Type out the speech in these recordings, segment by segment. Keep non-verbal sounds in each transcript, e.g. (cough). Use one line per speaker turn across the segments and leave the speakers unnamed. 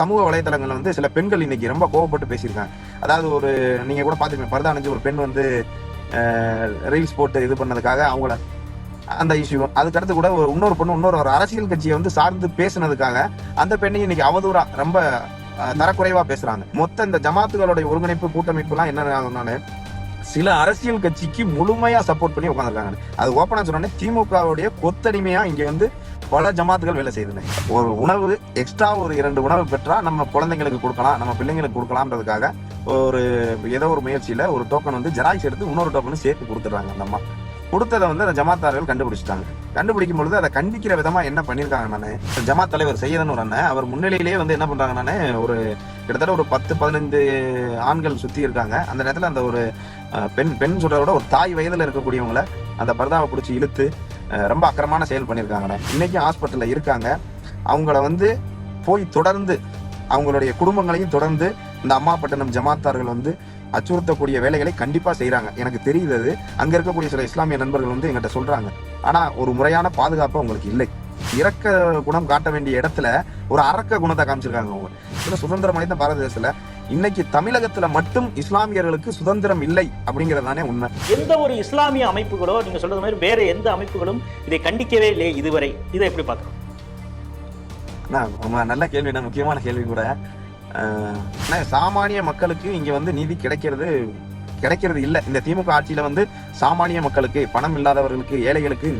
சமூக வலைதளங்கள்ல வந்து சில பெண்கள் இன்னைக்கு ரொம்ப கோவப்பட்டு பேசியிருக்காங்க. அதாவது ஒரு நீங்க கூட பாத்துருப்பீங்க பரதா அணிஞ்சு ஒரு பெண் வந்து ரீல்ஸ் போட்டு இது பண்ணதுக்காக அவங்கள அந்த இஷ்யூ அதுக்கடுத்து கூட ஒரு இன்னொரு பொண்ணு இன்னொரு ஒரு அரசியல் கட்சியை வந்து சார்ந்து பேசுனதுக்காக அந்த பெண்ணையும் இன்னைக்கு அவதூறா ரொம்ப தரக்குறைவா பேசுறாங்க. மொத்த இந்த ஜமாத்துகளுடைய ஒருங்கிணைப்பு கூட்டமைப்பு எல்லாம் என்ன சில அரசியல் கட்சிக்கு முழுமையா சப்போர்ட் பண்ணி உட்காந்துருக்காங்க அது ஓப்பனா சொன்னோன்னே திமுகவுடைய கொத்தடிமையா இங்க வந்து பல ஜமாத்துகள் வேலை செய்யுதுங்க ஒரு உணவு எக்ஸ்ட்ரா ஒரு இரண்டு உணவு பெற்றா நம்ம குழந்தைங்களுக்கு கொடுக்கலாம் நம்ம பிள்ளைங்களுக்கு கொடுக்கலாம்ன்றதுக்காக ஒரு ஏதோ ஒரு முயற்சியில ஒரு டோக்கன் வந்து ஜெராக்ஸ் எடுத்து இன்னொரு டோக்கனும் சேர்த்து கொடுத்துட்றாங்க அந்த அம்மா. கொடுத்ததை வந்து அந்த ஜமாத்தார்கள் கண்டுபிடிச்சிட்டாங்க. கண்டுபிடிக்கும் பொழுது அதை கண்டிக்கிற விதமா என்ன பண்ணிருக்காங்க நானு? ஜமாத் தலைவர் செய்யறன்னு ஒரு அண்ணன் அவர் முன்னிலையிலேயே வந்து என்ன பண்றாங்க நானு ஒரு கிட்டத்தட்ட ஒரு பத்து பதினைந்து ஆண்கள் சுத்தி இருக்காங்க. அந்த நேரத்துல அந்த ஒரு பெண் பெண் சொல்றத விட ஒரு தாய் வயதுல இருக்கக்கூடியவங்களை அந்த பர்தாவை பிடிச்சி இழுத்து ரொம்ப அக்கறமான செயல் பண்ணியிருக்காங்கண்ணே. இன்னைக்கும் ஹாஸ்பிட்டலில் இருக்காங்க. அவங்கள வந்து போய் தொடர்ந்து அவங்களுடைய குடும்பங்களையும் தொடர்ந்து இந்த அம்மாப்பட்டினம் ஜமாத்தார்கள் வந்து அச்சுறுத்தக்கூடிய வேலைகளை கண்டிப்பாக செய்கிறாங்க எனக்கு தெரியுது அது. அங்க இருக்கக்கூடிய சில இஸ்லாமிய நண்பர்கள் வந்து எங்கிட்ட சொல்றாங்க. ஆனா ஒரு முறையான பாதுகாப்பு அவங்களுக்கு இல்லை. இறக்க குணம் காட்ட வேண்டிய இடத்துல ஒரு அரக்க குணத்தை காமிச்சிருக்காங்க அவங்க. இதுல சுதந்திரம் அடைந்த பாரத தேசத்துல இன்னைக்கு தமிழகத்துல மட்டும் இஸ்லாமியர்களுக்கு சுதந்திரம் இல்லை அப்படிங்கிறது தானே உண்மை.
எந்த ஒரு இஸ்லாமிய அமைப்புகளோ நீங்க சொல்றது மாதிரி வேற எந்த அமைப்புகளும் இதை கண்டிக்கவே இல்லை இதுவரை. இதை எப்படி பார்க்கணும்?
நல்ல கேள்வி முக்கியமான கேள்வி கூட. சாமானிய மக்களுக்கு இங்க வந்து நீதி கிடைக்கிறது கிடைக்கிறது இல்ல. இந்த திமுக ஆட்சியில வந்து சாமானிய மக்களுக்கு பணம் இல்லாதவர்களுக்கு ஏழைகளுக்கு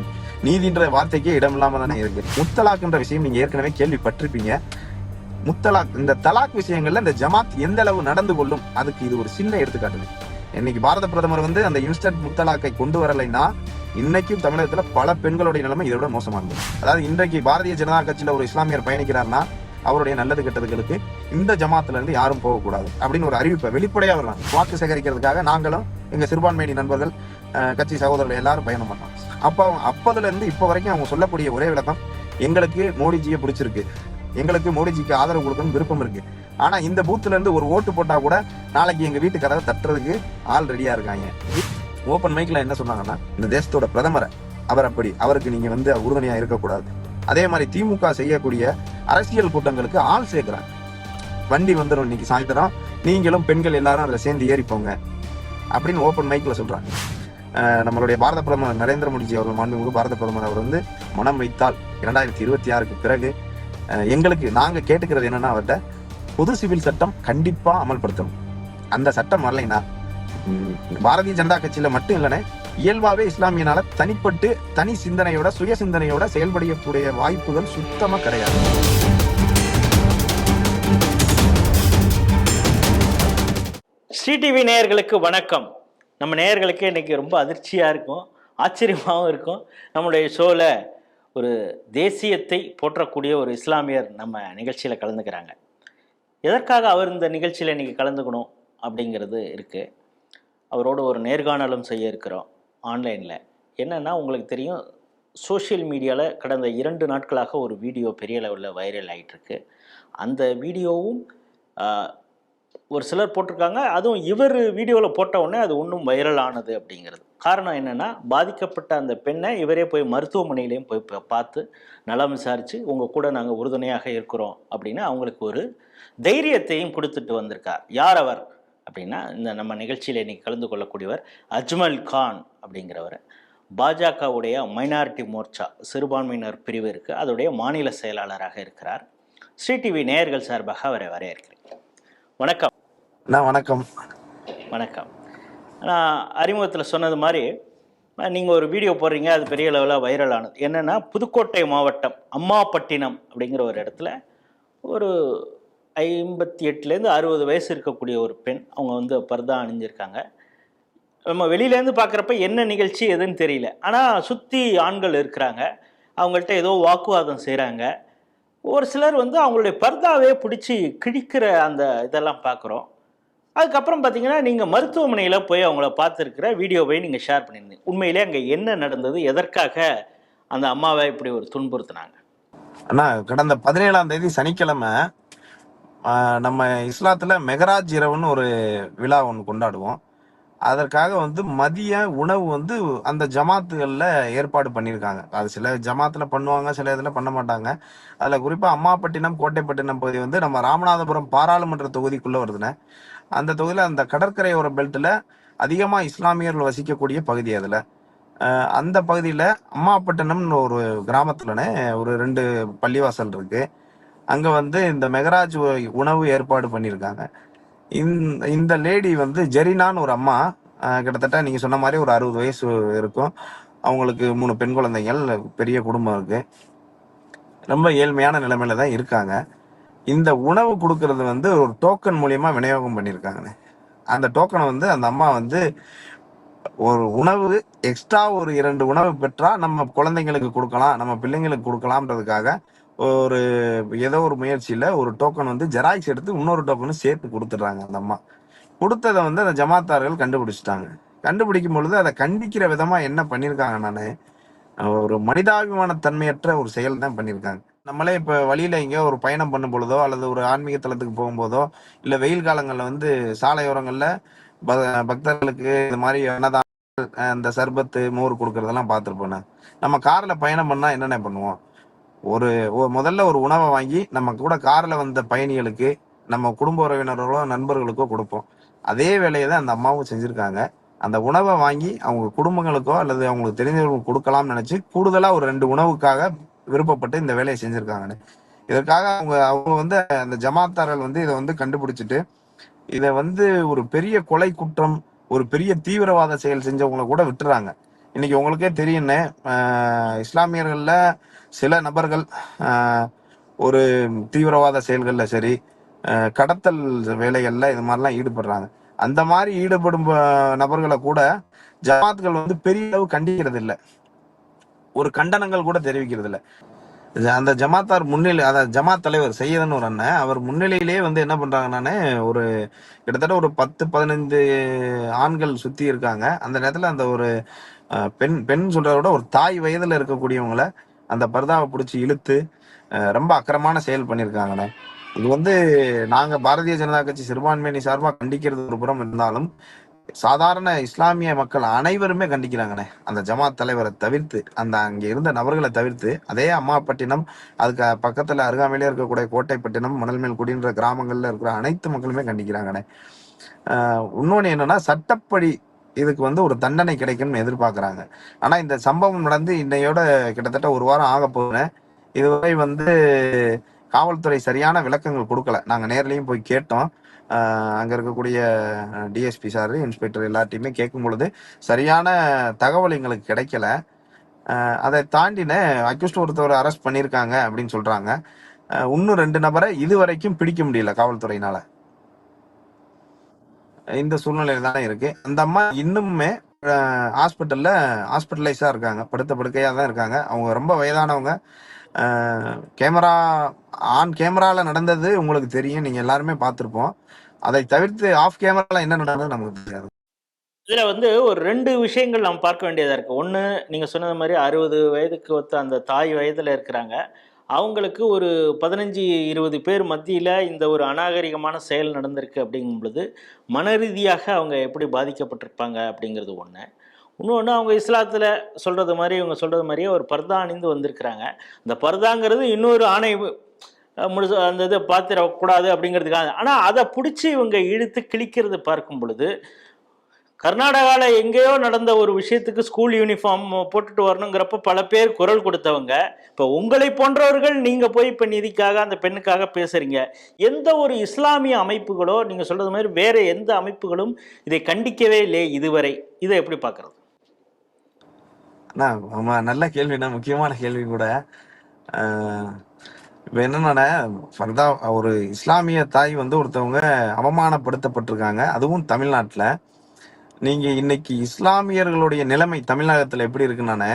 நீதின்ற வார்த்தைக்கே இடம் இல்லாம தானே இருக்கு. முத்தலாக்ன்ற விஷயம் நீங்க ஏற்கனவே கேள்விப்பட்டிருப்பீங்க. முத்தலாக் இந்த தலாக் விஷயங்கள்ல இந்த ஜமாத் எந்த அளவு நடந்து கொள்ளும்? அதுக்கு இது ஒரு சின்ன எடுத்துக்காட்டு இன்னைக்கு பாரத பிரதமர் வந்து அந்த இன்ஸ்டன்ட் முத்தலாக்கை கொண்டு வரலைன்னா இன்னைக்கும் தமிழகத்துல பல பெண்களுடைய நிலைமை இதை விட மோசமா இருந்தது அதாவது இன்றைக்கு பாரதிய ஜனதா கட்சியில ஒரு இஸ்லாமியர் பயணிக்கிறார்னா அவருடைய நல்லது கெட்டதுகளுக்கு இந்த ஜமாத்துல இருந்து யாரும் போகக்கூடாது அப்படின்னு ஒரு அறிவிப்பை வெளிப்படையா வரலாம் வாக்கு சேகரிக்கிறதுக்காக நாங்களும் எங்க சிறுபான்மையினி நண்பர்கள் கட்சி சகோதரர்கள் எல்லாரும் பயணம் பண்ணோம் அப்போ அப்பதுல இருந்து இப்போ வரைக்கும் அவங்க சொல்லக்கூடிய ஒரே விளக்கம் எங்களுக்கு மோடிஜியை பிடிச்சிருக்கு. எங்களுக்கு மோடிஜிக்கு ஆதரவு கொடுக்கணும் விருப்பம் இருக்கு. ஆனா இந்த பூத்துல இருந்து ஒரு ஓட்டு போட்டா கூட நாளைக்கு எங்க வீட்டு கதவை தட்டுறதுக்கு ஆள் ரெடியா இருக்காங்க. ஓப்பன் மைக்ல என்ன சொன்னாங்கன்னா இந்த தேசத்தோட பிரதமரை அவர் அப்படி அவருக்கு நீங்க வந்து உறுதுணையா இருக்கக்கூடாது. அதே மாதிரி திமுக செய்யக்கூடிய அரசியல் கூட்டங்களுக்கு ஆள் சேர்க்கிறாங்க. வண்டி வந்துடும் இன்னைக்கு சாயந்தரம். நீங்களும் பெண்கள் எல்லாரும் அதில் சேர்ந்து ஏறிப்போங்க. அப்படின்னு ஓப்பன் மைக்கில் சொல்கிறாங்க நம்மளுடைய பாரத பிரதமர் நரேந்திர மோடிஜி அவர்கள் மாண்புமிகு பாரத பிரதமர் அவர் வந்து மனம் வைத்தால் இரண்டாயிரத்தி இருபத்தி ஆறுக்கு பிறகு எங்களுக்கு நாங்க கேட்டுக்கிறது என்னன்னா அவர்கிட்ட பொது சிவில் சட்டம் கண்டிப்பா அமல்படுத்தணும். அந்த சட்டம் வரலைன்னா பாரதிய ஜனதா கட்சியில மட்டும் இல்லைன்னு இயல்பாவே இஸ்லாமியனால தனிப்பட்டு தனி சிந்தனையோட சுய சிந்தனையோட செயல்படக்கூடிய வாய்ப்புகள் சுத்தமா கிடையாது.
சிடிவி நேயர்களுக்கு வணக்கம். நம்ம நேயர்களுக்கு இன்னைக்கு ரொம்ப அதிர்ச்சியாக இருக்கும் ஆச்சரியமாகவும் இருக்கும். நம்மளுடைய ஷோவில் ஒரு தேசியத்தை போற்றக்கூடிய ஒரு இஸ்லாமியர் நம்ம நிகழ்ச்சியில் கலந்துக்கிறாங்க. எதற்காக அவர் இந்த நிகழ்ச்சியில் இன்றைக்கி கலந்துக்கணும் அப்படிங்கிறது இருக்குது அவரோட ஒரு நேர்காணலும் செய்ய இருக்கிறோம் ஆன்லைனில். என்னென்னா உங்களுக்கு தெரியும் சோஷியல் மீடியாவில் கடந்த இரண்டு நாட்களாக ஒரு வீடியோ பெரிய லெவலில் வைரல் ஆகிட்டுருக்கு அந்த வீடியோவும் ஒரு சிலர் போட்டிருக்காங்க. அதுவும் இவர் வீடியோவில் போட்ட உடனே அது இன்னும் வைரல் ஆனது அப்படிங்கிறது. காரணம் என்னென்னா பாதிக்கப்பட்ட அந்த பெண்ணை இவரே போய் மருத்துவமனையிலையும் போய் பார்த்து நலம் விசாரித்து உங்கள் கூட நாங்கள் உறுதுணையாக இருக்கிறோம் அப்படின்னு அவங்களுக்கு ஒரு தைரியத்தையும் கொடுத்துட்டு வந்திருக்கார். யார் அவர்? அப்படின்னா இந்த நம்ம நிகழ்ச்சியில் இன்னைக்கு கலந்து கொள்ளக்கூடியவர் அஜ்மல் கான் அப்படிங்கிறவர். பாஜகவுடைய மைனாரிட்டி மோர்ச்சா சிறுபான்மையினர் பிரிவு இருக்குது அதோடைய மாநில செயலாளராக இருக்கிறார். ஸ்ரீ டிவி நேயர்கள் சார்பாக அவரை வரையறுக்கிறார் வணக்கம்.
அண்ணா வணக்கம்.
வணக்கம். நான் அறிமுகத்தில் சொன்னது மாதிரி நீங்கள் ஒரு வீடியோ போடுறீங்க அது பெரிய லெவலில் வைரல் ஆனது. என்னென்னா புதுக்கோட்டை மாவட்டம் அம்மாப்பட்டினம் அப்படிங்கிற ஒரு இடத்துல ஒரு ஐம்பத்தி எட்டுலேருந்து அறுபது வயசு இருக்கக்கூடிய ஒரு பெண் அவங்க வந்து பர்தா அணிஞ்சிருக்காங்க. நம்ம வெளியிலேருந்து பார்க்குறப்ப என்ன நிகழ்ச்சி எதுன்னு தெரியல. ஆனால் சுற்றி ஆண்கள் இருக்கிறாங்க. அவங்கள்ட்ட ஏதோ வாக்குவாதம் செய்கிறாங்க ஒரு சிலர் வந்து அவங்களுடைய பர்தாவே பிடிச்சி கிழிக்கிற அந்த இதெல்லாம் பார்க்குறோம் அதுக்கப்புறம் பார்த்தீங்கன்னா நீங்கள் மருத்துவமனையில் போய் அவங்கள பார்த்துருக்கிற வீடியோவை நீங்கள் ஷேர் பண்ணியிருந்தீங்க உண்மையிலே அங்கே என்ன நடந்தது? எதற்காக அந்த அம்மாவை இப்படி ஒரு துன்புறுத்தினாங்க?
அண்ணா கடந்த பதினேழாம் தேதி சனிக்கிழமை நம்ம இஸ்லாத்தில் மெகராஜ் இரவுன்னு ஒரு விழா ஒன்று கொண்டாடுவோம். அதற்காக வந்து மதிய உணவு வந்து அந்த ஜமாத்துகளில் ஏற்பாடு பண்ணியிருக்காங்க. அது சில ஜமாத்தில் பண்ணுவாங்க சில இதில் பண்ண மாட்டாங்க. அதில் குறிப்பாக அம்மாப்பட்டினம் கோட்டைப்பட்டினம் பகுதி வந்து நம்ம ராமநாதபுரம் பாராளுமன்ற தொகுதிக்குள்ளே வருதுண்ணே அந்த தொகுதியில் அந்த கடற்கரையோர பெல்ட்டில் அதிகமாக இஸ்லாமியர்கள் வசிக்கக்கூடிய பகுதி அதில். அந்த பகுதியில் அம்மாப்பட்டினம்னு ஒரு கிராமத்துலனே ஒரு ரெண்டு பள்ளிவாசல் இருக்குது அங்கே வந்து இந்த மெகராஜ் உணவு ஏற்பாடு பண்ணியிருக்காங்க. இந்த இந்த லேடி வந்து ஜெரினான்னு ஒரு அம்மா கிட்டத்தட்ட நீங்க சொன்ன மாதிரி ஒரு அறுபது வயசு இருக்கும். அவங்களுக்கு மூணு பெண் குழந்தைகள் பெரிய குடும்பம் இருக்கு. ரொம்ப ஏழ்மையான நிலைமையில தான் இருக்காங்க. இந்த உணவு கொடுக்கறது வந்து ஒரு டோக்கன் மூலியமா விநியோகம் பண்ணியிருக்காங்க அந்த டோக்கனை வந்து அந்த அம்மா வந்து ஒரு உணவு எக்ஸ்ட்ரா ஒரு இரண்டு உணவு பெற்றா நம்ம குழந்தைங்களுக்கு கொடுக்கலாம் நம்ம பிள்ளைங்களுக்கு கொடுக்கலாம்ன்றதுக்காக ஒரு ஏதோ ஒரு முயற்சியில ஒரு டோக்கன் வந்து ஜெராக்ஸ் எடுத்து இன்னொரு டோக்கனும் சேர்த்து கொடுத்துட்றாங்க அந்த அம்மா. கொடுத்ததை வந்து அந்த ஜமாத்தார்கள் கண்டுபிடிச்சிட்டாங்க. கண்டுபிடிக்கும் பொழுது அதை கண்டிக்கிற விதமா என்ன பண்ணியிருக்காங்க நானு ஒரு மனிதாபிமான தன்மையற்ற ஒரு செயல் தான் பண்ணியிருக்காங்க நம்மளே இப்போ வழியில எங்கேயோ ஒரு பயணம் பண்ணும் பொழுதோ அல்லது ஒரு ஆன்மீக தலத்துக்கு போகும்போதோ இல்லை வெயில் காலங்களில் வந்து சாலையோரங்களில் ப- பக்தர்களுக்கு இந்த மாதிரி என்னதான் அந்த சர்பத்து மோர் கொடுக்கறதெல்லாம் பார்த்துருப்போண்ணா நம்ம காரில் பயணம் பண்ணால் என்னென்ன பண்ணுவோம்? ஒரு முதல்ல ஒரு உணவை வாங்கி நம்ம கூட காரில் வந்த பயணிகளுக்கு நம்ம குடும்ப உறவினர்களோ நண்பர்களுக்கோ கொடுப்போம். அதே வேலையை தான் அந்த அம்மாவும் செஞ்சுருக்காங்க. அந்த உணவை வாங்கி அவங்க குடும்பங்களுக்கோ அல்லது அவங்களுக்கு தெரிஞ்சவங்களுக்கு கொடுக்கலாம்னு நினச்சி கூடுதலாக ஒரு ரெண்டு உணவுக்காக விருப்பப்பட்டு இந்த வேலையை செஞ்சுருக்காங்கன்னு. இதற்காக அவங்க அவங்க வந்து அந்த ஜமாத்தார்கள் வந்து இதை வந்து கண்டுபிடிச்சிட்டு இதை வந்து ஒரு பெரிய கொலை குற்றம் ஒரு பெரிய தீவிரவாத செயல் செஞ்சவங்களை கூட விட்டுறாங்க. இன்னைக்கு உங்களுக்கே தெரியும்னு ஆஹ் இஸ்லாமியர்கள்ல சில நபர்கள் ஆஹ் ஒரு தீவிரவாத செயல்கள்ல சரி கடத்தல் வேலைகள்ல இது மாதிரிலாம் ஈடுபடுறாங்க. அந்த மாதிரி ஈடுபடும் நபர்களை கூட ஜமாத்துகள் வந்து பெரிய அளவு கண்டிக்கிறது இல்லை ஒரு கண்டனங்கள் கூட தெரிவிக்கிறது இல்ல அந்த ஜமாத்தார் முன்னிலை அதாவது ஜமாத் தலைவர் செய்யதுன்னு ஒரு அண்ணன் அவர் முன்னிலையிலேயே வந்து என்ன பண்றாங்கன்னானே ஒரு கிட்டத்தட்ட ஒரு பத்து பதினைந்து ஆண்கள் சுத்தி இருக்காங்க. அந்த நேரத்துல அந்த ஒரு பெண் பெண் சொல்றத விட ஒரு தாய் வயதுல இருக்கக்கூடியவங்களை அந்த பர்தாவை பிடிச்சி இழுத்து ரொம்ப அக்கிரமான செயல் பண்ணியிருக்காங்கண்ணே இது வந்து நாங்க பாரதிய ஜனதா கட்சி சிறுபான்மையினி சார்பா கண்டிக்கிறது ஒரு புறம் இருந்தாலும் சாதாரண இஸ்லாமிய மக்கள் அனைவருமே கண்டிக்கிறாங்கண்ணே. அந்த ஜமாத் தலைவரை தவிர்த்து அந்த அங்க இருந்த நபர்களை தவிர்த்து அதே அம்மாப்பட்டினம் அதுக்கு பக்கத்துல அருகாமையிலே இருக்கக்கூடிய கோட்டைப்பட்டினம் மணல்மேல் குடின்ற கிராமங்கள்ல இருக்கிற அனைத்து மக்களுமே கண்டிக்கிறாங்கண்ணே. இன்னொன்று இன்னொன்னு என்னன்னா சட்டப்படி இதுக்கு வந்து ஒரு தண்டனை கிடைக்கும்னு எதிர்பார்க்குறாங்க. ஆனால் இந்த சம்பவம் நடந்து இன்னையோட கிட்டத்தட்ட ஒரு வாரம் ஆக போகுது இதுவரை வந்து காவல்துறை சரியான விளக்கங்கள் கொடுக்கல. நாங்கள் நேர்லயும் போய் கேட்டோம். அங்கே இருக்கக்கூடிய டிஎஸ்பி சார் இன்ஸ்பெக்டர் எல்லாத்தையுமே கேட்கும் பொழுது சரியான தகவல் எங்களுக்கு கிடைக்கல. அதை தாண்டின அக்யூஸ்ட் ஒருத்தவர் அரெஸ்ட் பண்ணியிருக்காங்க அப்படின்னு சொல்கிறாங்க இன்னும் ரெண்டு நபரை இதுவரைக்கும் பிடிக்க முடியல காவல்துறையினால. இந்த சூழ்நிலையில தான் இருக்கு. அந்த அம்மா இன்னுமே ஹாஸ்பிட்டல்ல ஹாஸ்பிட்டலைஸா இருக்காங்க. படுத்த படுக்கையா தான் இருக்காங்க. அவங்க ரொம்ப வயதானவங்க. கேமரா ஆன் கேமரால நடந்தது உங்களுக்கு தெரியும். நீங்க எல்லாருமே பார்த்துருப்போம். அதை தவிர்த்து ஆஃப் கேமரால என்ன நடந்தது நமக்கு தெரியாது.
இதுல வந்து ஒரு ரெண்டு விஷயங்கள் நாம் பார்க்க வேண்டியதா இருக்கு. ஒன்று நீங்க சொன்னது மாதிரி அறுபது வயதுக்கு ஒத்த அந்த தாய் வயதுல இருக்கிறாங்க. அவங்களுக்கு ஒரு பதினஞ்சு இருபது பேர் மத்தியில் இந்த ஒரு அநாகரிகமான செயல் நடந்திருக்கு அப்படிங்கும் பொழுது மன ரீதியாக அவங்க எப்படி பாதிக்கப்பட்டிருப்பாங்க அப்படிங்கிறது ஒன்று இன்னொன்று அவங்க இஸ்லாத்தில் சொல்கிறது மாதிரி இவங்க சொல்கிறது மாதிரியே ஒரு பர்தா அணிந்து வந்திருக்கிறாங்க. அந்த பர்தாங்கிறது இன்னொரு ஆணை முழுசு அந்த இதை பார்த்துடக்கூடாது அப்படிங்கிறதுக்காக. ஆனால் அதை பிடிச்சி இவங்க இழுத்து கிழிக்கிறது பார்க்கும் பொழுது கர்நாடகாவில் எங்கேயோ நடந்த ஒரு விஷயத்துக்கு ஸ்கூல் யூனிஃபார்ம் போட்டுட்டு வரணுங்கிறப்ப பல பேர் குரல் கொடுத்தவங்க. இப்போ உங்களை போன்றவர்கள் நீங்கள் போய் இப்போ நிதிக்காக அந்த பெண்ணுக்காக பேசுகிறீங்க எந்த ஒரு இஸ்லாமிய அமைப்புகளோ நீங்கள் சொல்கிறது மாதிரி வேறு எந்த அமைப்புகளும் இதை கண்டிக்கவே இல்லையே இதுவரை. இதை எப்படி பார்க்குறது?
அண்ணா, ஆமா நல்ல கேள்விண்ணா முக்கியமான கேள்வி கூட. இப்போ என்னன்னா ஃபர்தா ஒரு இஸ்லாமிய தாய் வந்து ஒருத்தவங்க அவமானப்படுத்தப்பட்டிருக்காங்க. அதுவும் தமிழ்நாட்டில். நீங்க இன்னைக்கு இஸ்லாமியர்களுடைய நிலைமை தமிழகத்துல எப்படி இருக்குன்னா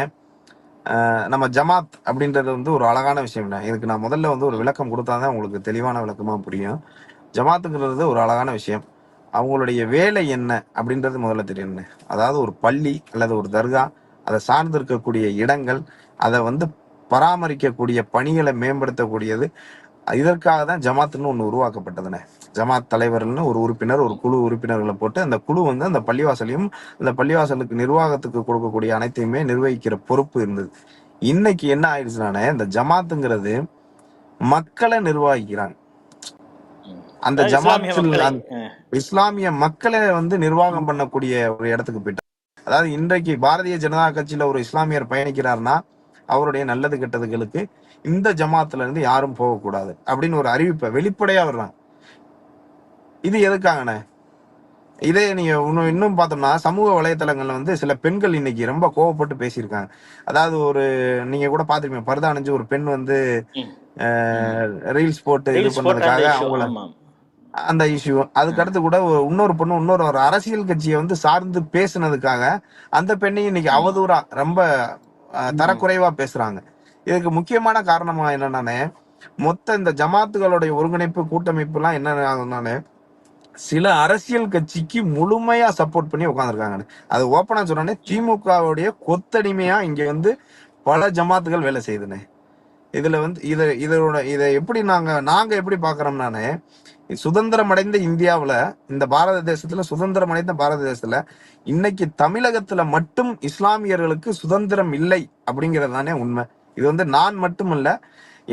நம்ம ஜமாத் அப்படின்றது வந்து ஒரு அழகான விஷயம் இதுக்கு நான் முதல்ல வந்து ஒரு விளக்கம் கொடுத்தாதான் உங்களுக்கு தெளிவான விளக்கமா புரியும். ஜமாத்துங்கிறது ஒரு அழகான விஷயம். அவங்களுடைய வேலை என்ன அப்படின்றது முதல்ல தெரியணும் அதாவது ஒரு பள்ளி அல்லது ஒரு தர்கா அதை சார்ந்து இருக்கக்கூடிய இடங்கள் அதை வந்து பராமரிக்கக்கூடிய பணிகளை மேம்படுத்தக்கூடியது இதற்காக தான் ஜமாத்துன்னு ஒன்று உருவாக்கப்பட்டதுனே. ஜமாத் தலைவர்னு ஒரு உறுப்பினர் ஒரு குழு உறுப்பினர்களை போட்டு அந்த குழு வந்து அந்த பள்ளிவாசலையும் அந்த பள்ளிவாசலுக்கு நிர்வாகத்துக்கு கொடுக்கக்கூடிய அனைத்தையுமே நிர்வகிக்கிற பொறுப்பு இருந்தது. இன்னைக்கு என்ன ஆயிடுச்சுனானே இந்த ஜமாத்துங்கிறது மக்களை நிர்வகிக்கிறாங்க. அந்த ஜமாத்தில்
அஹ்,
இஸ்லாமிய மக்களை வந்து நிர்வாகம் பண்ணக்கூடிய ஒரு இடத்துக்கு போயிட்டாங்க. அதாவது இன்றைக்கு பாரதிய ஜனதா கட்சியில ஒரு இஸ்லாமியர் பயணிக்கிறார்னா அவருடைய நல்லது கெட்டதுகளுக்கு இந்த ஜமாத்துல இருந்து யாரும் போகக்கூடாது அப்படின்னு ஒரு அறிவிப்பை வெளிப்படையா வர்றாங்க. இது எதுக்காகண்ணே? இதே நீங்க இன்னும் இன்னும் பார்த்தோம்னா சமூக வலைத்தளங்கள்ல வந்து சில பெண்கள் இன்னைக்கு ரொம்ப கோவப்பட்டு பேசியிருக்காங்க. அதாவது ஒரு நீங்க கூட பாத்துருப்பீங்க பர்தா அணிஞ்சு ஒரு பெண் வந்து. ரீல்ஸ் போட்டு இது பண்ணதுக்காக அவங்கள அந்த இஷ்யூ அதுக்கு அடுத்து கூட இன்னொரு பொண்ணு இன்னொரு ஒரு அரசியல் கட்சியை வந்து சார்ந்து பேசுனதுக்காக அந்த பெண்ணையும் இன்னைக்கு அவதூறா ரொம்ப தரக்குறைவா பேசுறாங்க. இதுக்கு முக்கியமான காரணமா என்னன்னானே மொத்த இந்த ஜமாத்துகளுடைய ஒருங்கிணைப்பு கூட்டமைப்பு எல்லாம் என்ன சில அரசியல் கட்சிக்கு முழுமையா சப்போர்ட் பண்ணி உட்காந்துருக்காங்க அது ஓப்பனா சொன்னோடனே திமுகவுடைய கொத்தடிமையா இங்க வந்து பல ஜமாத்துகள் வேலை செய்யுதுனே. இதுல வந்து இதை இதோட இதை எப்படி நாங்க நாங்க எப்படி பாக்குறோம்னானே சுதந்திரம் அடைந்த இந்தியாவில் இந்த பாரத தேசத்துல சுதந்திரம் அடைந்த பாரத தேசத்துல இன்னைக்கு தமிழகத்துல மட்டும் இஸ்லாமியர்களுக்கு சுதந்திரம் இல்லை அப்படிங்கிறது தானே உண்மை. இது வந்து நான் மட்டும்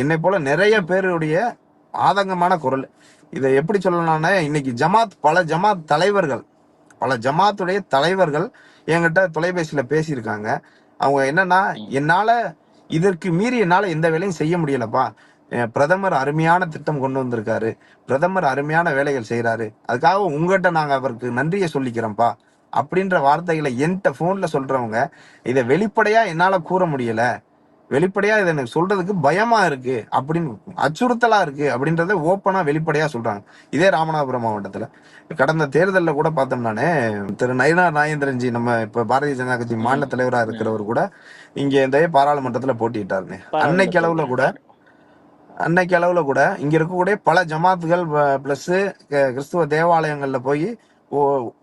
என்னை போல நிறைய பேருடைய ஆதங்கமான குரல். இதை எப்படி சொல்லலாம்னா இன்னைக்கு ஜமாத் பல ஜமாத் தலைவர்கள் பல ஜமாத்துடைய தலைவர்கள் என்கிட்ட தொலைபேசியில பேசியிருக்காங்க. அவங்க என்னன்னா என்னால இதற்கு மீறி என்னால எந்த வேலையும் செய்ய முடியலப்பா. பிரதமர் அருமையான திட்டம் கொண்டு வந்திருக்காரு. பிரதமர் அருமையான வேலைகள் செய்யறாரு அதுக்காக உங்ககிட்ட நாங்க அவருக்கு நன்றியை சொல்லிக்கிறோம்ப்பா அப்படின்ற வார்த்தைகளை என்கிட்ட போன்ல சொல்றவங்க இதை வெளிப்படையா என்னால கூற முடியல. வெளிப்படையா இதை எனக்கு சொல்றதுக்கு பயமா இருக்கு அப்படின்னு அச்சுறுத்தலா இருக்கு அப்படின்றத ஓப்பனா வெளிப்படையா சொல்றாங்க. இதே ராமநாதபுரம் மாவட்டத்துல. கடந்த தேர்தல்ல கூட பார்த்தோம்னானே திரு நயினார் நாகேந்திரன்ஜி நம்ம இப்ப பாரதிய ஜனதா கட்சி மாநில தலைவரா இருக்கிறவர் கூட இங்க இந்த பாராளுமன்றத்துல போட்டியிட்டாருன்னு. அன்னைக்கு அளவுல கூட அன்னைக்கு அளவுல கூட இங்க இருக்கக்கூடிய பல ஜமாத்துகள் பிளஸ் கிறிஸ்துவ தேவாலயங்கள்ல போய்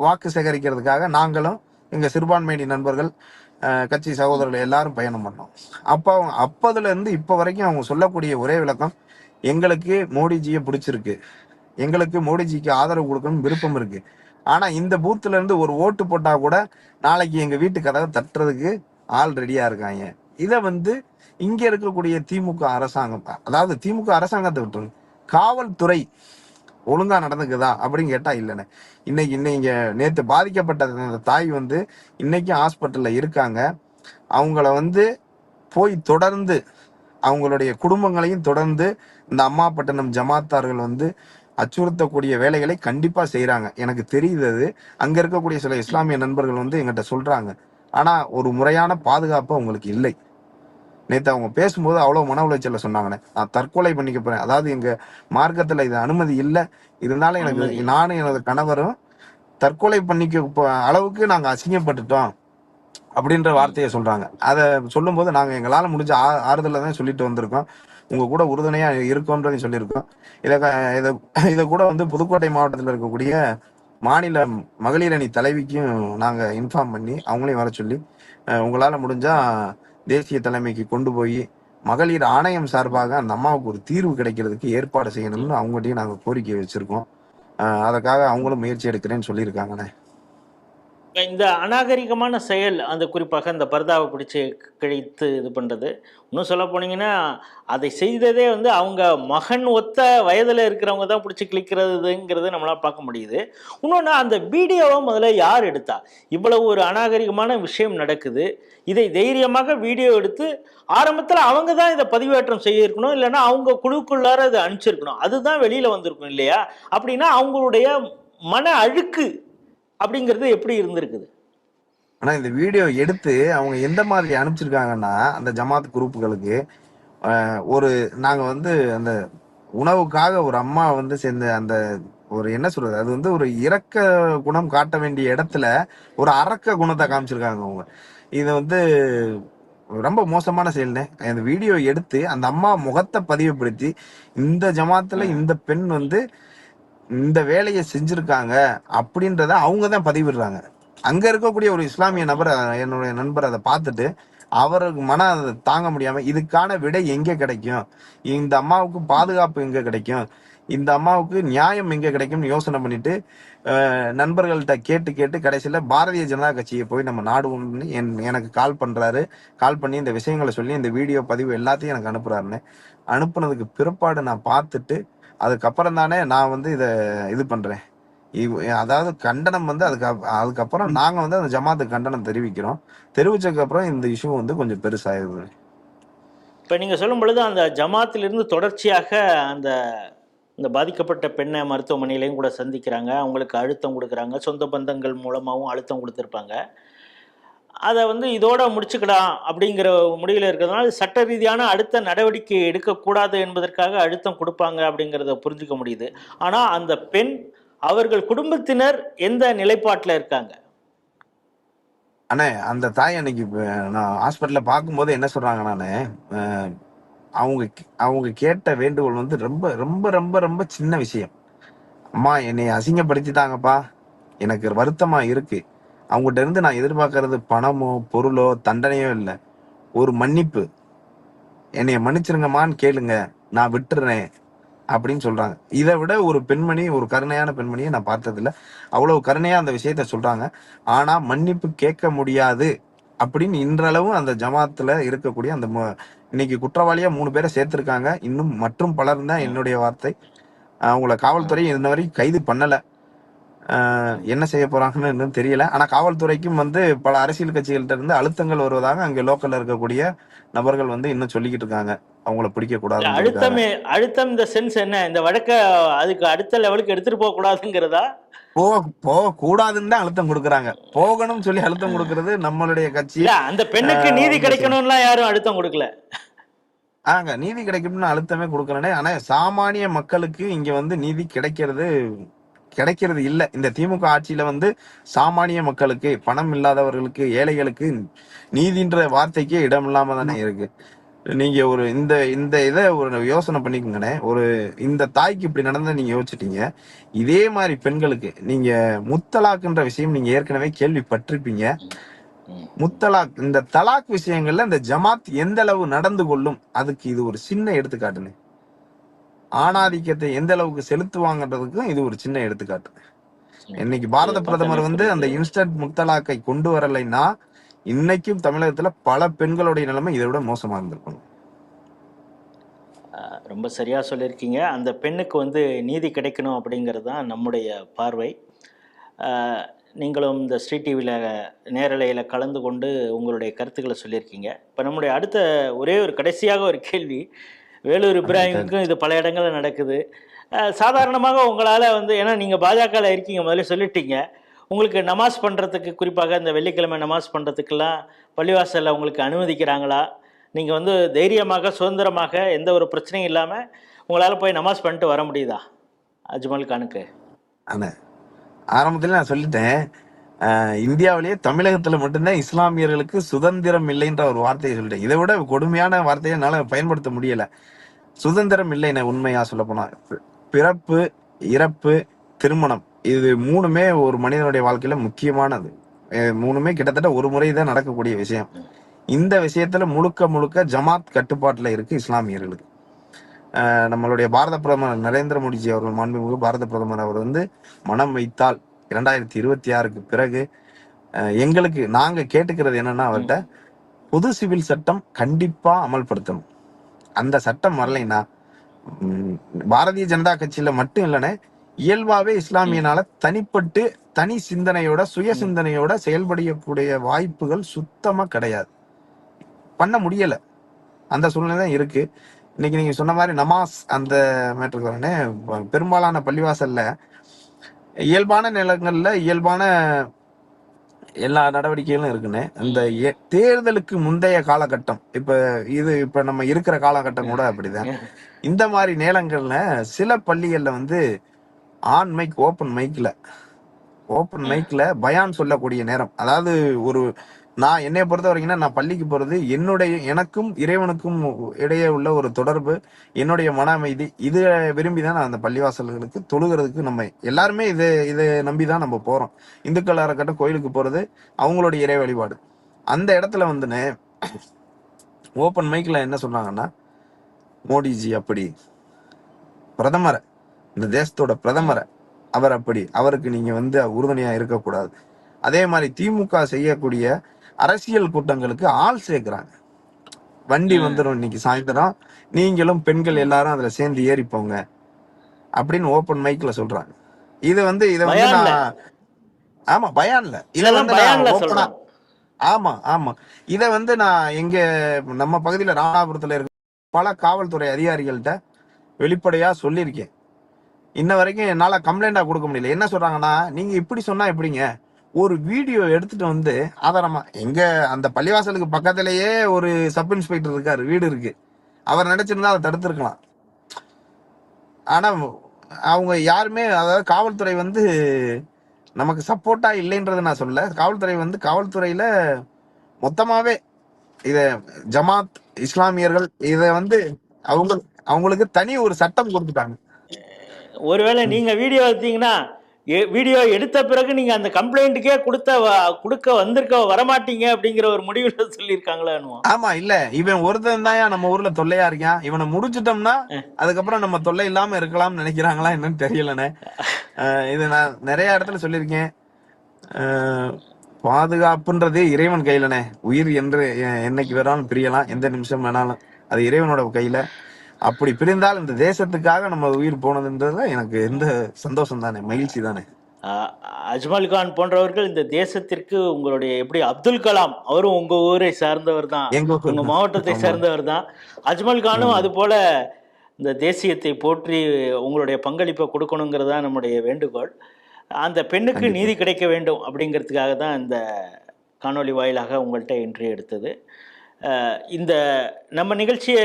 வாக்கு சேகரிக்கிறதுக்காக நாங்களும் எங்க சிறுபான்மையின நண்பர்கள் கட்சி சகோதரர்கள் எல்லாரும் பயணம் பண்ணோம். அப்போ அவங்க அப்பதுல இருந்து வரைக்கும் அவங்க சொல்லக்கூடிய ஒரே விளக்கம் எங்களுக்கு மோடிஜியை பிடிச்சிருக்கு. எங்களுக்கு மோடிஜிக்கு ஆதரவு கொடுக்கணும் விருப்பம் இருக்கு. ஆனா இந்த பூத்துல இருந்து ஒரு ஓட்டு போட்டா கூட நாளைக்கு எங்க வீட்டு கதவை தட்டுறதுக்கு ஆள் ரெடியா இருக்காங்க. இதை வந்து இங்க இருக்கக்கூடிய திமுக அரசாங்கம் அதாவது திமுக அரசாங்கத்தை விட்டுருங்க. காவல்துறை ஒழுங்கா நடந்துக்குதா அப்படின்னு கேட்டா இல்லைன்னு இன்னைக்கு இன்னைக்கு நேற்று பாதிக்கப்பட்ட அந்த தாய் வந்து இன்னைக்கும் ஹாஸ்பிட்டல்ல இருக்காங்க. அவங்கள வந்து போய் தொடர்ந்து அவங்களுடைய குடும்பங்களையும் தொடர்ந்து இந்த அம்மாப்பட்டினம் ஜமாத்தார்கள் வந்து அச்சுறுத்தக்கூடிய வேலைகளை கண்டிப்பா செய்யறாங்க எனக்கு தெரியுது அது. அங்க இருக்கக்கூடிய சில இஸ்லாமிய நண்பர்கள் வந்து எங்கிட்ட சொல்றாங்க. ஆனா ஒரு முறையான பாதுகாப்பு அவங்களுக்கு இல்லை. நேத்து அவங்க பேசும்போது அவ்வளவு மன உளைச்சல்ல சொன்னாங்கண்ணே. நான் தற்கொலை பண்ணிக்க போறேன். அதாவது எங்க மார்க்கத்துல இது அனுமதி இல்லை. இருந்தாலும் எனக்கு. நானும் எனது கணவரும் தற்கொலை பண்ணிக்க அளவுக்கு நாங்க அசிங்கப்பட்டுட்டோம் அப்படின்ற வார்த்தையை சொல்றாங்க. அதை சொல்லும்போது நாங்க எங்களால முடிஞ்ச ஆ- ஆறுதலை தான் சொல்லிட்டு வந்திருக்கோம். உங்க கூட உறுதுணையா இருக்கோன்றதையும் சொல்லியிருக்கோம். இதை இதை இதை கூட வந்து புதுக்கோட்டை மாவட்டத்தில் இருக்கக்கூடிய மாநில மகளிர் அணி தலைவிக்கும் நாங்க இன்ஃபார்ம் பண்ணி அவங்களையும் வர சொல்லி உங்களால முடிஞ்சா தேசிய தலைமைக்கு கொண்டு போய் மகளிர் ஆணையம் சார்பாக அந்த அம்மாவுக்கு ஒரு தீர்வு கிடைக்கிறதுக்கு ஏற்பாடு செய்யணும்னு அவங்ககிட்டயும் நாங்க கோரிக்கை வச்சிருக்கோம். அதற்காக அவங்களும் முயற்சி எடுக்கிறேன்னு சொல்லியிருக்காங்கண்ணே.
இந்த அநாகரிகமான செயல் அந்த குறிப்பாக இந்த பர்தாவை பிடிச்சி கிழித்து இது பண்ணுறது இன்னும் சொல்ல போனீங்கன்னா அதை செய்ததே வந்து அவங்க மகன் ஒத்த வயதில் இருக்கிறவங்க தான் பிடிச்சி கிழிக்கிறதுங்கிறது நம்மளால் பார்க்க முடியுது. இன்னொன்று அந்த வீடியோவை முதல்ல யார் எடுத்தா? இவ்வளவு ஒரு அநாகரிகமான விஷயம் நடக்குது. இதை தைரியமாக வீடியோ எடுத்து ஆரம்பத்தில் அவங்க தான் இதை பதிவேற்றம் செய்யிருக்கணும் இல்லைன்னா அவங்க குழுக்குள்ளார இதை அனுப்பிச்சிருக்கணும். அதுதான் வெளியில் வந்திருக்கும் இல்லையா? அப்படின்னா அவங்களுடைய மன அழுக்கு அப்படிங்கிறது எப்படி இருந்திருக்குது?
ஆனால் இந்த வீடியோ எடுத்து அவங்க எந்த மாதிரி அனுப்பிச்சிருக்காங்கன்னா அந்த ஜமாத் குரூப்புகளுக்கு ஒரு நாங்கள் வந்து அந்த உணவுக்காக ஒரு அம்மா வந்து சேர்ந்த அந்த ஒரு என்ன சொல்றது அது வந்து ஒரு இரக்க குணம் காட்ட வேண்டிய இடத்துல ஒரு அரக்க குணத்தை காமிச்சிருக்காங்க அவங்க. இது வந்து ரொம்ப மோசமான செயல்னே அந்த வீடியோ எடுத்து அந்த அம்மா முகத்தை பதிவுபடுத்தி இந்த ஜமாத்துல இந்த பெண் வந்து இந்த வேலையை செஞ்சிருக்காங்க அப்படின்றத அவங்க தான் பதிவிடுறாங்க. அங்க இருக்கக்கூடிய ஒரு இஸ்லாமிய நபர் என்னுடைய நண்பர் அதை பார்த்துட்டு அவருக்கு மன அதை தாங்க முடியாம இதுக்கான விடை எங்க கிடைக்கும்? இந்த அம்மாவுக்கு பாதுகாப்பு எங்க கிடைக்கும்? இந்த அம்மாவுக்கு நியாயம் எங்க கிடைக்கும்னு யோசனை பண்ணிட்டு நண்பர்கள்ட்ட கேட்டு கேட்டு கடைசியில பாரதிய ஜனதா கட்சியை போய் நம்ம நாடுவோம்னு என் எனக்கு கால் பண்றாரு. கால் பண்ணி இந்த விஷயங்களை சொல்லி இந்த வீடியோ பதிவு எல்லாத்தையும் எனக்கு அனுப்புறாருன்னு. அனுப்புனதுக்கு பிற்பாடு நான் பார்த்துட்டு அதுக்கப்புறம் தானே நான் வந்து இதை இது பண்றேன். இவ்- அதாவது கண்டனம் வந்து அதுக்கு அதுக்கப்புறம் நாங்க வந்து அந்த ஜமாத்துக்கு கண்டனம் தெரிவிக்கிறோம். தெரிவிச்சதுக்கு அப்புறம் இந்த இஷ்யூ வந்து கொஞ்சம் பெருசாயிருது.
இப்போ நீங்கள் சொல்லும் பொழுது அந்த ஜமாத்திலிருந்து தொடர்ச்சியாக அந்த இந்த பாதிக்கப்பட்ட பெண்ணை மருத்துவமனையிலையும் கூட சந்திக்கிறாங்க. அவங்களுக்கு அழுத்தம் கொடுக்குறாங்க. சொந்த பந்தங்கள் மூலமாகவும் அழுத்தம் கொடுத்துருப்பாங்க. அதை வந்து இதோட முடிச்சுக்கலாம் அப்படிங்கிற முடிவில் இருக்கிறதுனால சட்ட ரீதியான அடுத்த நடவடிக்கை எடுக்கக்கூடாது என்பதற்காக அழுத்தம் கொடுப்பாங்க அப்படிங்கிறத புரிஞ்சுக்க முடியுது. ஆனால் அந்த பெண் அவர்கள் குடும்பத்தினர் எந்த நிலைப்பாட்டில் இருக்காங்க?
அண்ணே அந்த தாய் அன்னைக்கு நான் ஹாஸ்பிட்டலில் பார்க்கும்போது என்ன சொல்கிறாங்க நான் அவங்க கே- அவங்க கேட்ட வேண்டுகோள் வந்து ரொம்ப ரொம்ப ரொம்ப ரொம்ப சின்ன விஷயம். அம்மா என்னை அசிங்கப்படுத்திட்டாங்கப்பா. எனக்கு வருத்தமா இருக்கு. அவங்ககிட்ட இருந்து நான் எதிர்பார்க்கறது பணமோ பொருளோ தண்டனையோ இல்லை. ஒரு மன்னிப்பு. என்னைய மன்னிச்சிருங்கம்மான்னு கேளுங்க. நான் விட்டுறேன். அப்படின்னு சொல்றாங்க. இதை விட ஒரு பெண்மணி ஒரு கருணையான பெண்மணியை நான் பார்த்ததில்ல. அவ்வளவு கருணையா அந்த விஷயத்த சொல்றாங்க. ஆனா மன்னிப்பு கேட்க முடியாது அப்படின்னு இன்றளவும் அந்த ஜமாத்துல இருக்கக்கூடிய அந்த இன்னைக்கு குற்றவாளியா மூணு பேரை சேர்த்திருக்காங்க. இன்னும் மற்றும் பலர் தான் என்னுடைய வார்த்தை. அவங்கள காவல்துறை இன்ன வரைக்கும் கைது பண்ணல. என்ன செய்ய போறாங்கன்னு இன்னும் தெரியல. ஆனா காவல்துறைக்கும் வந்து பல அரசியல் கட்சிகள்கிட்ட இருந்து அழுத்தங்கள் வருவதாக அங்க லோக்கல்ல இருக்கக்கூடிய நபர்கள் வந்து இன்னும் சொல்லிக்கிட்டு இருக்காங்க. அவங்கள பிடிக்க கூடாது
அழுத்தம் அழுத்தம் இந்த சென்ஸ் என்ன? இந்த வழக்கை அதுக்கு அடுத்த லெவலுக்கு எடுத்துட்டு போக கூடாதுங்கிறதா?
போக போக கூடாதுன்னு தான் அழுத்தம் கொடுக்குறாங்க. போகணும்னு சொல்லி அழுத்தம் கொடுக்கறது நம்மளுடைய கட்சி.
அந்த பெண்ணுக்கு நீதி கிடைக்கணும்லாம் யாரும் அழுத்தம் கொடுக்கல.
ஆங்க நீதி கிடைக்கும்னு அழுத்தமே கொடுக்கறனே ஆனா சாமானிய மக்களுக்கு இங்க வந்து நீதி கிடைக்கிறது கிடைக்கிறது இல்ல. இந்த திமுக ஆட்சியில வந்து சாமானிய மக்களுக்கு பணம் இல்லாதவர்களுக்கு ஏழைகளுக்கு நீதின்ற வார்த்தைக்கே இடம் இல்லாம தானே இருக்கு. நீங்க ஒரு இந்த இந்த இதை ஒரு யோசனை பண்ணிக்கோங்கண்ணே. ஒரு இந்த தாய்க்கு இப்படி நடந்தா நீங்க யோசிச்சிட்டீங்க. இதே மாதிரி பெண்களுக்கு நீங்க முத்தலாக்குன்ற விஷயம் நீங்க ஏற்கனவே கேள்விப்பட்டிருப்பீங்க. முத்தலாக் இந்த தலாக் விஷயங்கள்ல இந்த ஜமாத் எந்த அளவு நடந்து கொள்ளும்? அதுக்கு இது ஒரு சின்ன எடுத்துக்காட்டுன்னு ஆணாதிக்கத்தை எந்த அளவுக்கு செலுத்துவாங்கன்றதுக்கும் இது ஒரு சின்ன எடுத்துக்காட்டு. இன்னைக்கு பாரத பிரதமர் வந்து அந்த இன்ஸ்டன்ட் முத்தலாக்கை கொண்டு வரலைன்னா இன்னைக்கும் தமிழகத்துல பல பெண்களுடைய நிலைமை இதை விட மோசமா இருந்திருக்கும்
ரொம்ப சரியா சொல்லியிருக்கீங்க. அந்த பெண்ணுக்கு வந்து நீதி கிடைக்கணும் அப்படிங்கிறது தான் நம்முடைய பார்வை. நீங்களும் இந்த ஸ்ரீ டிவியில் நேரலையில் கலந்து கொண்டு உங்களுடைய கருத்துக்களை சொல்லியிருக்கீங்க. இப்போ நம்முடைய அடுத்த ஒரே ஒரு கடைசியாக ஒரு கேள்வி. வேலூர் இப்ராஹிமுக்கும் இது பல இடங்களில் நடக்குது. சாதாரணமாக உங்களால் வந்து ஏன்னா நீங்கள் பாஜகவில் இருக்கீங்க முதல்ல சொல்லிட்டீங்க. உங்களுக்கு நமாஸ் பண்ணுறதுக்கு குறிப்பாக இந்த வெள்ளிக்கிழமை நமாஸ் பண்ணுறதுக்கெல்லாம் பள்ளிவாசலில் உங்களுக்கு அனுமதிக்கிறாங்களா? நீங்கள் வந்து தைரியமாக சுதந்திரமாக எந்த ஒரு பிரச்சனையும் இல்லாமல் உங்களால் போய் நமாஸ் பண்ணிட்டு வர முடியுதா? அஜ்மல் கானுக்கு.
ஆனா ஆரம்பத்தில் நான் சொல்லிட்டேன் இந்தியாவிலேயே தமிழகத்தில் மட்டும்தான் இஸ்லாமியர்களுக்கு சுதந்திரம் இல்லைன்ற ஒரு வார்த்தையை சொல்லிட்டேன். இதை விட கொடுமையான வார்த்தையை என்னால் பயன்படுத்த முடியலை. சுதந்திரம் இல்லைன்னு உண்மையாக சொல்ல போனா பிறப்பு இறப்பு திருமணம் இது மூணுமே ஒரு மனிதனுடைய வாழ்க்கையில முக்கியமானது. மூணுமே கிட்டத்தட்ட ஒரு முறை தான் நடக்கக்கூடிய விஷயம். இந்த விஷயத்துல முழுக்க முழுக்க ஜமாத் கட்டுப்பாட்டுல இருக்கு இஸ்லாமியர்களுக்கு. நம்மளுடைய பாரத பிரதமர் நரேந்திர மோடிஜி அவர்கள் மாண்புமிகு பாரத பிரதமர் அவர் வந்து மனம் வைத்தால் இரண்டாயிரத்தி இருபத்தி ஆறுக்கு பிறகு எங்களுக்கு நாங்க கேட்டுக்கிறது என்னன்னா அவர்கிட்ட பொது சிவில் சட்டம் கண்டிப்பா அமல்படுத்தணும். அந்த சட்டம் வரலைன்னா பாரதிய ஜனதா கட்சியில மட்டும் இல்லைன்னு இயல்பாவே இஸ்லாமியனால தனிப்பட்டு தனி சிந்தனையோட சுய சிந்தனையோட செயல்படக்கூடிய வாய்ப்புகள் சுத்தமா கிடையாது. பண்ண முடியல. அந்த சூழ்நிலை தான் இருக்கு. இன்னைக்கு நீங்க சொன்ன மாதிரி நமாஸ் அந்த மேட்டருக்கு வரனே பெரும்பாலான பள்ளிவாசல்ல இயல்பான நிலங்கள்ல இயல்பான எல்லா நடவடிக்கைகளும் இருக்குன்னு. இந்த தேர்தலுக்கு முந்தைய காலகட்டம் இப்ப இது இப்ப நம்ம இருக்கிற காலகட்டம் கூட அப்படிதான். இந்த மாதிரி நேரங்கள்ல சில பள்ளிகள்ல வந்து ஆன் மைக் ஓப்பன் மைக்ல ஓப்பன் மைக்ல பயான் சொல்லக்கூடிய நேரம். அதாவது ஒரு நான் என்னை பொறுத்த வரைக்கும்னா நான் பள்ளிக்கு போறது என்னுடைய எனக்கும் இறைவனுக்கும் இடையே உள்ள ஒரு தொடர்பு என்னுடைய மன அமைதி இது விரும்பி தான் நான் அந்த பள்ளிவாசல்களுக்கு தொழுகிறதுக்கு நம்ம எல்லாருமே இதை இதை நம்பி தான் நம்ம போறோம். இந்துக்களாக இருக்கட்டும் கோயிலுக்கு போறது அவங்களுடைய இறை வழிபாடு. அந்த இடத்துல வந்துன்னு ஓப்பன் மைக்ல என்ன சொன்னாங்கன்னா மோடிஜி அப்படி பிரதமரை இந்த தேசத்தோட பிரதமரை அவர் அப்படி அவருக்கு நீங்க வந்து உறுதுணையா இருக்கக்கூடாது. அதே மாதிரி திமுக செய்யக்கூடிய அரசியல் கூட்டங்களுக்கு ஆள் சேர்க்கிறாங்க. வண்டி வந்துடும் இன்னைக்கு சாயந்தரம். நீங்களும் பெண்கள் எல்லாரும் அதுல சேர்ந்து ஏறி போங்க அப்படின்னு ஓப்பன் மைக்ல சொல்றாங்க. இது வந்து இதை வந்து. நான் ஆமா பயான்ல. இதை வந்து நான் ஆமா ஆமா. இத வந்து நான் எங்க நம்ம பகுதியில ராமநாதபுரத்துல இருக்க பல காவல்துறை அதிகாரிகள்கிட்ட வெளிப்படையா சொல்லியிருக்கேன். இன்ன வரைக்கும் என்னால கம்ப்ளைண்டா கொடுக்க முடியல. என்ன சொல்றாங்கன்னா நீங்க இப்படி சொன்னா எப்படிங்க? ஒரு வீடியோ எடுத்துட்டு வந்து ஆதாரமா எங்க அந்த பள்ளிவாசலுக்கு பக்கத்திலேயே ஒரு சப் இன்ஸ்பெக்டர் இருக்காரு வீடு இருக்கு. அவர் நினைச்சிருந்தா அதை தடுத்திருக்கலாம். ஆனா அவங்க யாருமே அதாவது காவல்துறை வந்து நமக்கு சப்போர்ட்டா இல்லைன்றதை நான் சொல்ல காவல்துறை வந்து காவல்துறையில மொத்தமாவே இத ஜமாத் இஸ்லாமியர்கள் இதை வந்து அவங்க அவங்களுக்கு தனி ஒரு சட்டம் கொடுத்துட்டாங்க.
ஒருவேளை நீங்க வீடியோ எடுத்தீங்கன்னா வீடியோ எடுத்த பிறகு நீங்க அந்த கம்ப்ளைண்ட்டுக்கே கொடுத்த கொடுக்க வந்திருக்க வரமாட்டீங்க அப்படிங்கிற ஒரு முடிவுல (laughs) சொல்லியிருக்காங்களா என்னமோ
ஆமா இல்ல. இவன் ஒருத்தன் தான் நம்ம ஊர்ல தொல்லையா இருக்கான். இவனை முடிச்சிட்டோம்னா அதுக்கப்புறம் நம்ம தொல்லை இல்லாம இருக்கலாம்னு நினைக்கிறாங்களா என்னன்னு தெரியலண்ணே. (laughs) இது நான் நிறைய இடத்துல சொல்லியிருக்கேன். பாதுகாப்புன்றது இறைவன் கையிலண்ணே. உயிர் என்று என்னைக்கு வேணாலும் பிரியலாம். எந்த நிமிஷம் வேணாலும். அது இறைவனோட கையில. அப்படி பிரிந்தால் இந்த தேசத்துக்காக நம்ம உயிர் போனதுன்றதுல எனக்கு எந்த சந்தோஷம் தானே மகிழ்ச்சி தானே
அஜ்மல் கான் போன்றவர்கள் இந்த தேசத்திற்கு உங்களுடைய எப்படி அப்துல் கலாம் அவரும் உங்க ஊரை சார்ந்தவர் தான் உங்க. மாவட்டத்தை. சேர்ந்தவர் தான் அஜ்மல் கானும் அது போல இந்த தேசியத்தை போற்றி உங்களுடைய பங்களிப்பை கொடுக்கணுங்கிறது தான் நம்முடைய வேண்டுகோள் அந்த பெண்ணுக்கு. நீதி கிடைக்க வேண்டும் அப்படிங்கிறதுக்காக தான் இந்த காணொளி வாயிலாக உங்கள்கிட்ட இன்ட்ரி எடுத்தது இந்த நம்ம நிகழ்ச்சியை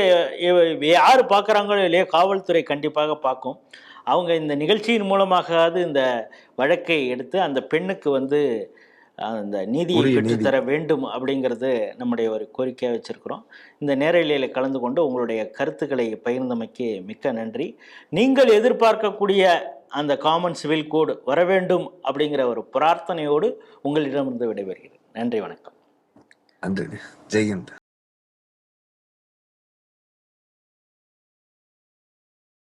யார் பார்க்குறாங்களோ இல்லையோ காவல்துறை கண்டிப்பாக பார்க்கும் அவங்க இந்த நிகழ்ச்சியின் மூலமாகாவது இந்த வழக்கை எடுத்து அந்த பெண்ணுக்கு வந்து அந்த நீதியை. பெற்றுத்தர வேண்டும் அப்படிங்கிறது நம்முடைய ஒரு கோரிக்கையாக வச்சிருக்கிறோம். இந்த நேரலையில் கலந்து கொண்டு உங்களுடைய கருத்துக்களை பகிர்ந்தமைக்கு மிக்க நன்றி. நீங்கள் எதிர்பார்க்கக்கூடிய அந்த காமன் சிவில் கோடு வர வேண்டும் அப்படிங்கிற ஒரு பிரார்த்தனையோடு உங்களிடமிருந்து விடைபெறுகிறேன். நன்றி வணக்கம்.
நன்றி. ஜெய்ஹிந்த்